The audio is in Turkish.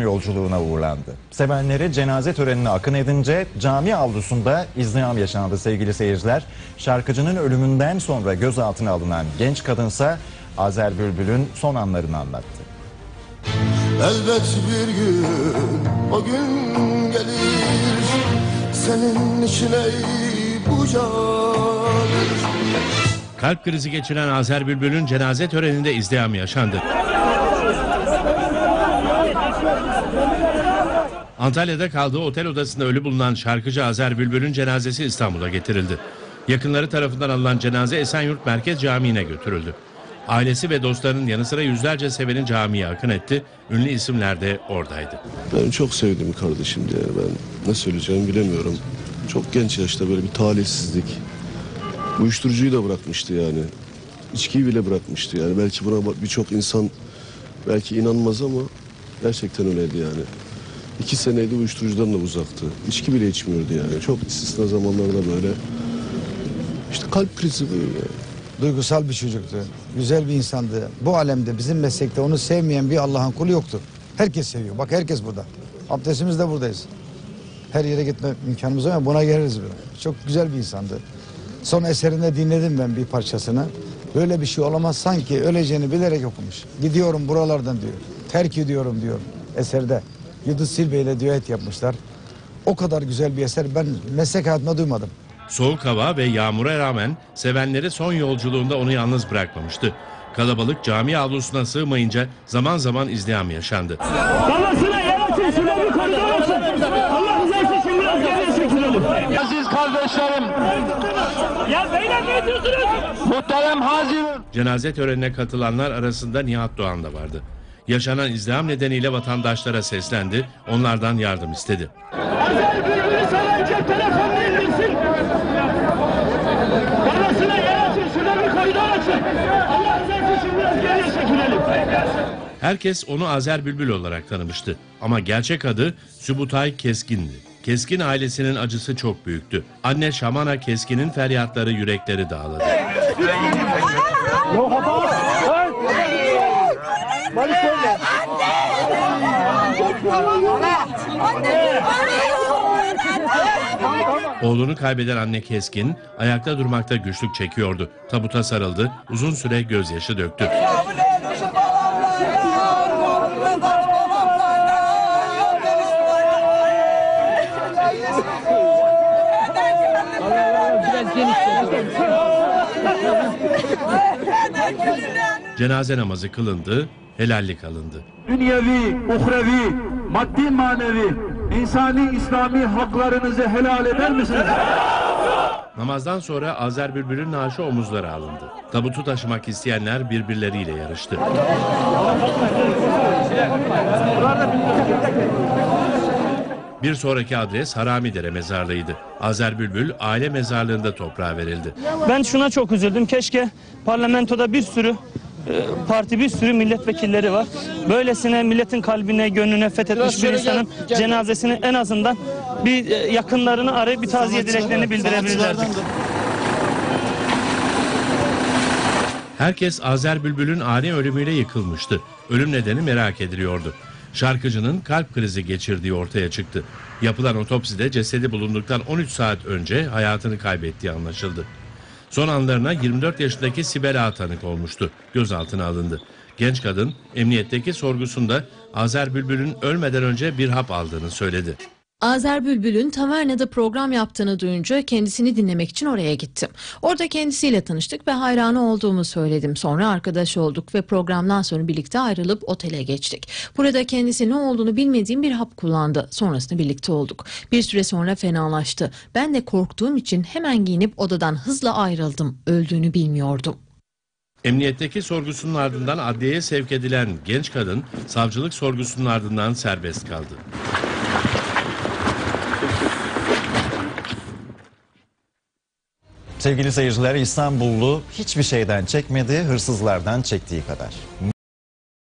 yolculuğuna uğurlandı. Sevenleri cenaze törenine akın edince cami avlusunda izdiham yaşandı sevgili seyirciler. Şarkıcının ölümünden sonra gözaltına alınan genç kadınsa Azer Bülbül'ün son anlarını anlattı. Elbet bir gün o gün gelir Senin için ey bu can Kalp krizi geçiren Azer Bülbül'ün cenaze töreninde izdiham yaşandı. Antalya'da kaldığı otel odasında ölü bulunan şarkıcı Azer Bülbül'ün cenazesi İstanbul'a getirildi. Yakınları tarafından alınan cenaze Esenyurt Merkez Camii'ne götürüldü. Ailesi ve dostlarının yanı sıra yüzlerce sevenin camiye akın etti. Ünlü isimler de oradaydı. Ben çok sevdim kardeşimdi yani ben ne söyleyeceğimi bilemiyorum. Çok genç yaşta böyle bir talihsizlik. Uyuşturucuyu da bırakmıştı yani. İçkiyi bile bırakmıştı yani. Belki buna birçok insan belki inanmaz ama gerçekten öyleydi yani. İki seneydi uyuşturucudan da uzaktı. İçki bile içmiyordu yani. Çok istisna zamanlarda böyle. İşte kalp krizi böyle. duygusal bir çocuktu. Güzel bir insandı. Bu alemde bizim meslekte onu sevmeyen bir Allah'ın kulu yoktur. Herkes seviyor. Bak herkes burada. Abdestimiz de buradayız. Her yere gitme imkanımız var ama buna geliriz. böyle. Çok güzel bir insandı. Son eserinde dinledim ben bir parçasını. Böyle bir şey olamaz sanki öleceğini bilerek okumuş. Gidiyorum buralardan diyor. Terk ediyorum diyor eserde. Yıldız Silbe ile düet yapmışlar. O kadar güzel bir eser ben meslek hayatımda duymadım. Soğuk hava ve yağmura rağmen sevenleri son yolculuğunda onu yalnız bırakmamıştı. Kalabalık cami avlusuna sığmayınca zaman zaman izdiham yaşandı. Babasına yer açın, şurada bir koridor açın. Allah rızası için biraz geriye çekilelim. Aziz kardeşlerim, Ya beyler ne diyorsunuz? muhterem hazirun. Cenaze törenine katılanlar arasında Nihat Doğan da vardı. Yaşanan izdiham nedeniyle vatandaşlara seslendi, onlardan yardım istedi. Azer Bülbül'ü seven cep telefonunu indirsin. Babasına yer açın, şurada bir koridor açın. Allah rızası için biraz geriye çekilelim. Herkes onu Azer Bülbül olarak tanımıştı. Ama gerçek adı Sübutay Keskin'di. Keskin ailesinin acısı çok büyüktü. Anne Şamana Keskin'in feryatları yürekleri dağladı. Oğlunu kaybeden anne Keskin ayakta durmakta güçlük çekiyordu. Tabuta sarıldı, uzun süre gözyaşı döktü. Cenaze namazı kılındı, helallik alındı. dünyevi, uhrevi, maddi manevi, insani İslami haklarınızı helal eder misiniz? Namazdan sonra Azer Bülbül'ün naaşı omuzlara alındı. Tabutu taşımak isteyenler birbirleriyle yarıştı. Bir sonraki adres Haramidere mezarlığıydı. Azer Bülbül aile mezarlığında toprağa verildi. Ben şuna çok üzüldüm. Keşke parlamentoda bir sürü parti bir sürü milletvekilleri var. Böylesine milletin kalbine, gönlüne fethetmiş bir insanın cenazesini en azından bir e, yakınlarını arayıp bir taziye dileklerini bildirebilirlerdi. Herkes Azer Bülbül'ün ani ölümüyle yıkılmıştı. Ölüm nedeni merak ediliyordu. Şarkıcının kalp krizi geçirdiği ortaya çıktı. Yapılan otopside cesedi bulunduktan 13 saat önce hayatını kaybettiği anlaşıldı. Son anlarına 24 yaşındaki Sibel Ağa tanık olmuştu. Gözaltına alındı. Genç kadın emniyetteki sorgusunda Azer Bülbül'ün ölmeden önce bir hap aldığını söyledi. Azer Bülbül'ün tavernada program yaptığını duyunca kendisini dinlemek için oraya gittim. Orada kendisiyle tanıştık ve hayranı olduğumu söyledim. Sonra arkadaş olduk ve programdan sonra birlikte ayrılıp otele geçtik. Burada kendisi ne olduğunu bilmediğim bir hap kullandı. Sonrasında birlikte olduk. Bir süre sonra fenalaştı. Ben de korktuğum için hemen giyinip odadan hızla ayrıldım. Öldüğünü bilmiyordum. Emniyetteki sorgusunun ardından adliyeye sevk edilen genç kadın savcılık sorgusunun ardından serbest kaldı. Sevgili seyirciler İstanbullu hiçbir şeyden çekmedi, hırsızlardan çektiği kadar.